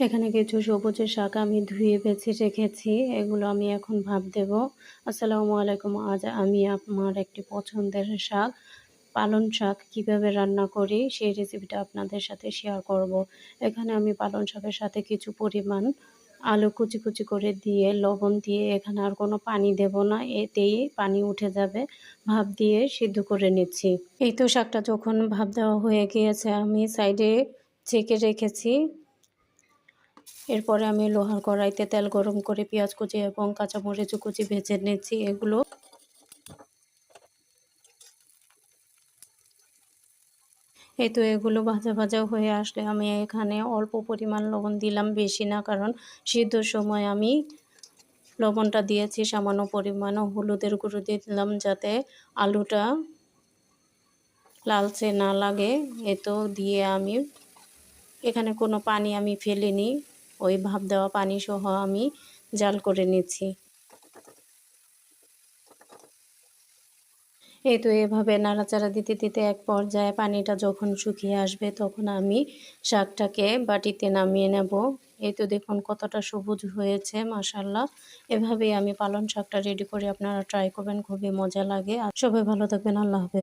এখানে কিছু সবুজের শাক আমি ধুয়ে বেছে রেখেছি, এগুলো আমি এখন ভাব দেব। আসসালামু আলাইকুম, আজ আমি আমার একটি পছন্দের শাক পালন শাক কীভাবে রান্না করি সেই রেসিপিটা আপনাদের সাথে শেয়ার করব। এখানে আমি পালন শাকের সাথে কিছু পরিমাণ আলু কুচি কুচি করে দিয়ে, লবণ দিয়ে এখানে আর কোনো পানি দেব না, এতেই পানি উঠে যাবে। ভাপ দিয়ে সিদ্ধ করে নিচ্ছি। এই তো শাকটা যখন ভাপ দেওয়া হয়ে গিয়েছে, আমি সাইডে ছেঁকে রেখেছি। এরপরে আমি লোহার কড়াইতে তেল গরম করে পেঁয়াজ কুচি এবং কাঁচামরিচ কুচি ভেজে নিচ্ছি এগুলো। এই তো এগুলো ভাজা ভাজা হয়ে আসলে আমি এখানে অল্প পরিমাণ লবণ দিলাম বেশি না, কারণ সিদ্ধর সময় আমি লবণটা দিয়েছি, সামান্য পরিমাণ হলুদের গুঁড়ো দিয়ে দিলাম যাতে আলুটা লালচে না লাগে। এ তো দিয়ে আমি এখানে কোনো পানি আমি ফেলিনি। ওই ভাপ দেওয়া পানি সহ আমি জাল করে নিচ্ছি। এই তো এভাবে নাড়াচাড়া দিতে দিতে এক পর্যায়ে পানিটা যখন শুকিয়ে আসবে তখন আমি শাকটাকে বাটিতে নামিয়ে নেব। এই তো দেখুন কতটা সবুজ হয়েছে মাসাল্লাহ এভাবেই আমি পালন শাকটা রেডি করে আপনারা ট্রাই করবেন, খুবই মজা লাগে। আর সবাই ভালো থাকবেন, আল্লাহ হাফেজ।